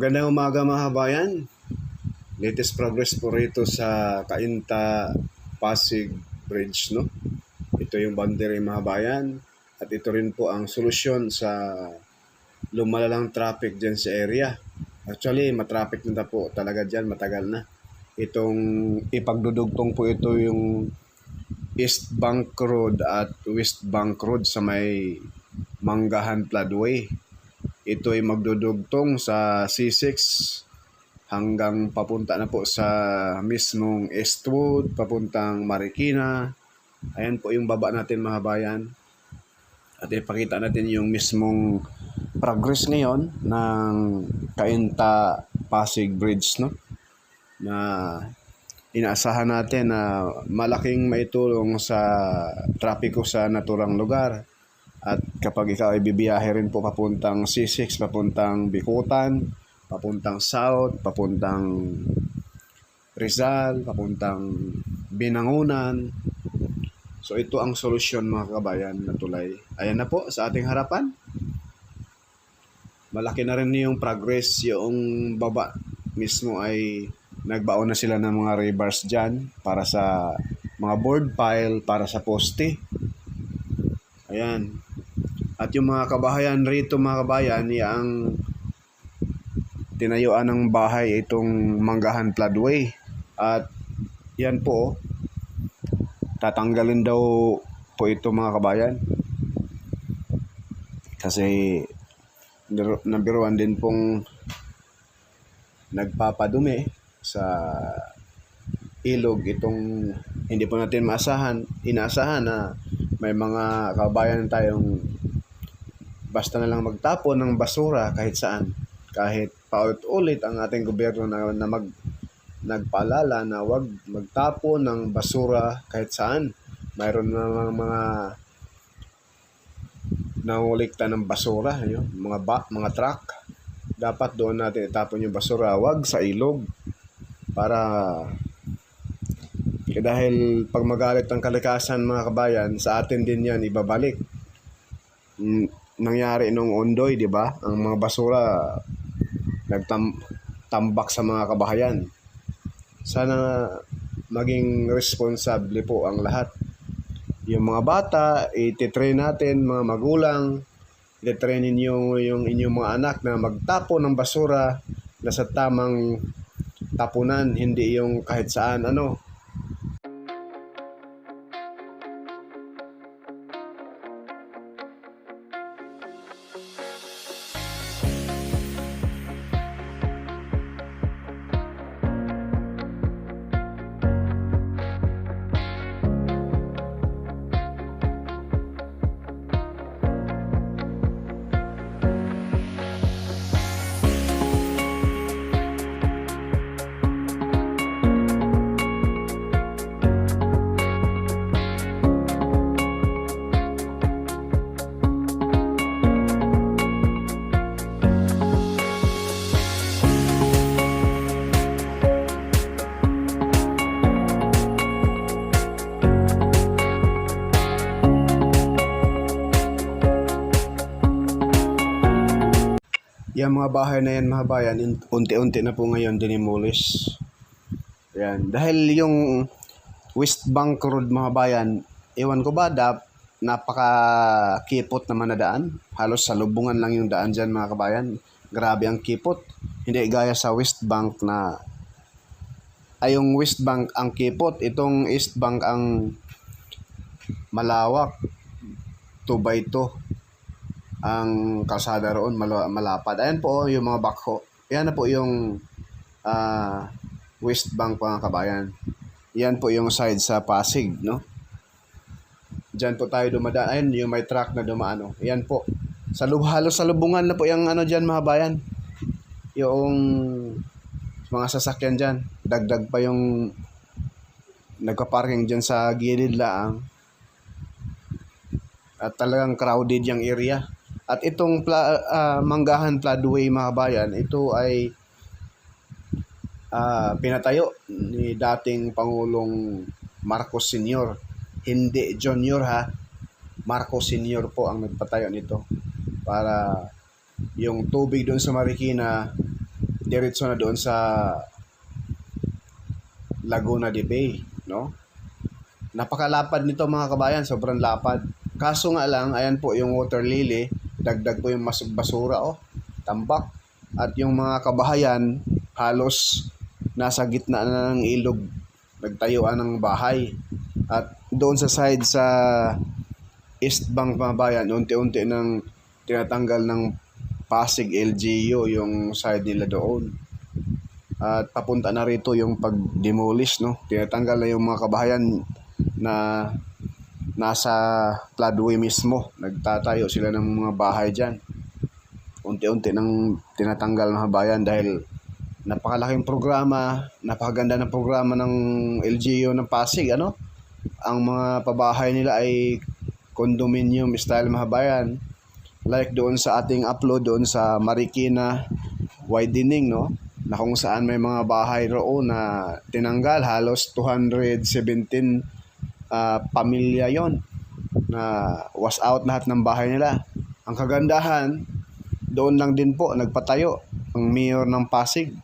Magandang umaga mga kabayan. Latest progress po rito sa Kainta Pasig Bridge, no? Ito yung boundary mga kabayan. At ito rin po ang solusyon sa lumalalang traffic dyan sa area. Actually, matraffic na po talaga dyan, matagal na. Itong ipagdudugtong po ito yung East Bank Road at West Bank Road sa may Manggahan Floodway. Ito ay magdudugtong sa C6 hanggang papunta na po sa mismong Eastwood, papuntang Marikina. Ayan po yung baba natin mga bayan. At ipakita natin yung mismong progress ngayon ng Kainta Pasig Bridge no na inaasahan natin na malaking maitulong sa trapiko sa naturang lugar. At kapag ikaw ay bibiyahe rin po papuntang C6, papuntang Bikutan, papuntang South, papuntang Rizal, papuntang Binangunan. So ito ang solusyon mga kabayan na tulay. Ayan na po sa ating harapan. Malaki na rin yung progress yung baba mismo ay nagbaon na sila ng mga rebars dyan para sa mga board pile, para sa poste. Ayan. At yung mga kabahayan rito mga kabayan, yung tinayuan ng bahay itong Manggahan Floodway. At yan po, tatanggalin daw po ito mga kabayan. Kasi nabiro- nabiruan din pong nagpapadumi sa ilog itong hindi po natin maasahan, inaasahan na may mga kabayan tayong basta na lang magtapon ng basura kahit saan. Kahit paulit-ulit ang ating gobyerno na, na mag, nagpaalala na wag magtapon ng basura kahit saan. Mayroon na mga, mga nangulikta ng basura, yun, mga ba, mga truck. Dapat doon natin itapon yung basura, wag sa ilog para kaya dahil pag magalit ang kalikasan mga kabayan, sa atin din yan ibabalik. Nangyari nung Ondoy, di ba? Ang mga basura nagtambak sa mga kabahayan. Sana maging responsable po ang lahat. Yung mga bata, ititrain natin, mga magulang, ititrain ninyo yung inyong mga anak na magtapo ng basura na sa tamang tapunan, hindi yung kahit saan ano, Yung mga bahay na yan mga bayan, unti-unti na po ngayon dinimolish. Yan. Dahil yung West Bank Road mga bayan, iwan ko ba, dap, napaka-kipot naman na daan. Halos sa lubungan lang yung daan dyan mga kabayan. Grabe ang kipot. Hindi gaya sa West Bank na ay yung West Bank ang kipot. Itong East Bank ang malawak. 2 by 2 ang kalsada roon malapad. Ayan po oh, yung mga backho. Yan na po yung ah, West Bank mga kabayan. Yan po yung side sa Pasig, no? Diyan po tayo dumadaan. Ayun, yung may truck na dumaan. Oh. Yan po. Sa lub halos sa lubungan na po yung ano diyan mga bayan. Yung mga sasakyan diyan. Dagdag pa yung nagpa-parking diyan sa gilid laang. At talagang crowded yung area. At itong pla, ah, Manggahan Floodway mga bayan, ito ay ah, pinatayo ni dating Pangulong Marcos Sr. Hindi Junior ha. Marcos Sr. po ang nagpatayo nito para yung tubig doon sa Marikina diretso na doon sa Laguna de Bay, no? Napakalapad nito mga kabayan, sobrang lapad. Kaso nga lang, ayan po yung water lily, dagdag po yung mas basura, oh, tambak. At yung mga kabahayan, halos nasa gitna na ng ilog, nagtayuan ng bahay. At doon sa side sa East Bank mga bayan, unti-unti nang tinatanggal ng Pasig LGU yung side nila doon. At papunta na rito yung pag-demolish, no? Tinatanggal na yung mga kabahayan na nasa floodway mismo. Nagtatayo sila ng mga bahay dyan. Unti-unti nang tinatanggal ng bayan dahil napakalaking programa, napakaganda ng programa ng LGU ng Pasig, ano? Ang mga pabahay nila ay condominium style mga bayan. Like doon sa ating upload doon sa Marikina widening, no? Na kung saan may mga bahay roon na tinanggal halos 217 ah, pamilya yon na was out lahat ng bahay nila. Ang kagandahan, doon lang din po nagpatayo ang mayor ng Pasig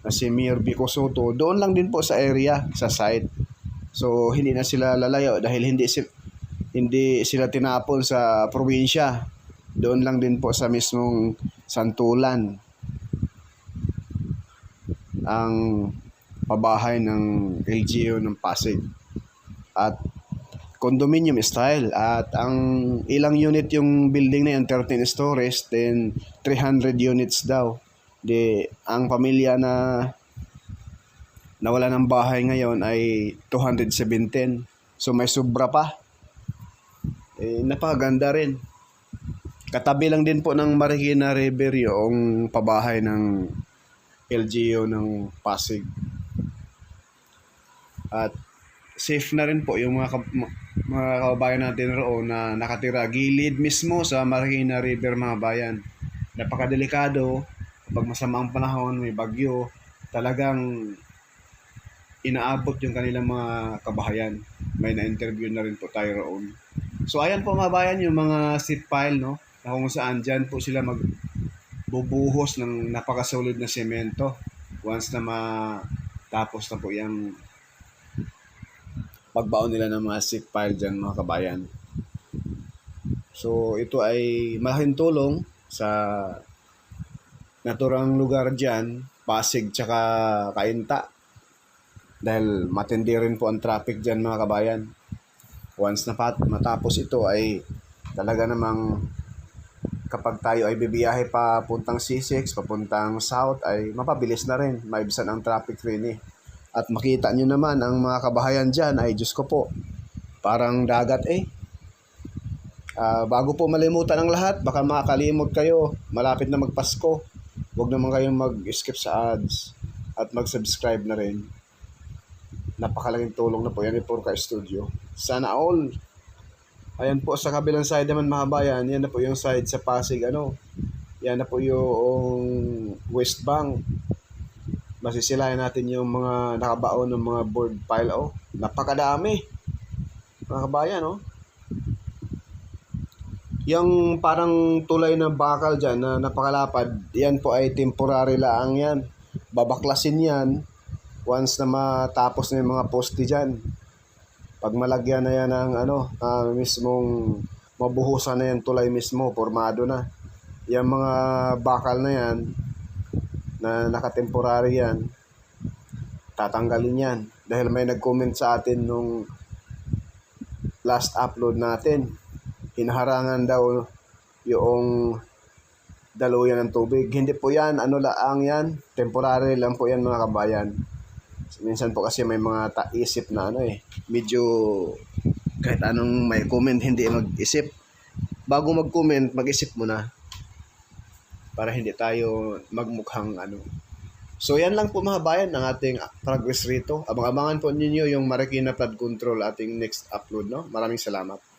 na si Mayor Vico Soto. Doon lang din po sa area, sa site. So hindi na sila lalayo dahil hindi si, hindi sila tinapon sa probinsya. Doon lang din po sa mismong Santulan ang pabahay ng LGU ng Pasig. At condominium style. At ang ilang unit yung building na yun 13 stories then 300 units daw. Di ang pamilya na nawala ng bahay ngayon ay 217 so may sobra pa. Eh, napakaganda rin. Katabi lang din po ng Marikina River yung pabahay ng LGU ng Pasig. At safe na rin po yung mga, ma- mga kababayan natin roon na nakatira gilid mismo sa Marikina River mga bayan. Napakadelikado kapag masama ang panahon, may bagyo, talagang inaabot yung kanilang mga kabahayan. May na-interview na rin po tayo roon. So ayan po mga bayan yung mga seat pile no, na kung saan dyan po sila mag bubuhos ng napakasolid na semento once na matapos na po yung pagbaon nila ng mga sick pile dyan mga kabayan. So ito ay malaking tulong sa naturang lugar dyan, Pasig tsaka Kainta. Dahil matindi rin po ang traffic dyan mga kabayan. Once na matapos ito ay talaga namang kapag tayo ay bibiyahe pa puntang C6, papuntang South ay mapabilis na rin. Maibisan ang traffic rin eh. At makita nyo naman ang mga kabahayan dyan ay Diyos ko po, parang dagat eh. Ah, bago po malimutan ang lahat, baka makakalimot kayo, malapit na magpasko. Huwag naman kayong mag-skip sa ads at mag-subscribe na rin. Napakalaking tulong na po yan ni Purka Studio. Sana all. Ayan po sa kabilang side naman mga bayan, yan na po yung side sa Pasig ano. Yan na po yung West Bank masisilayan natin yung mga nakabaon ng mga board pile oh. Napakadami. Mga kabayan oh. Yung parang tulay na bakal dyan na napakalapad, yan po ay temporary lang yan. Babaklasin yan once na matapos na yung mga poste dyan. Pag malagyan na yan ng ano, ah, mismong mabuhusan na yan tulay mismo, formado na. Yung mga bakal na yan, na nakatemporary yan, tatanggalin yan. Dahil may nag-comment sa atin nung last upload natin, hinaharangan daw yung daluyan ng tubig. Hindi po yan, ano laang yan, temporary lang po yan mga kabayan. Minsan po kasi may mga taisip na ano eh, medyo kahit anong may comment hindi mag-isip. Bago mag-comment, mag-isip muna para hindi tayo magmukhang ano. So yan lang po mga bayan ng ating progress rito. Abang-abangan po ninyo yung Marikina Flood Control ating next upload. No? Maraming salamat.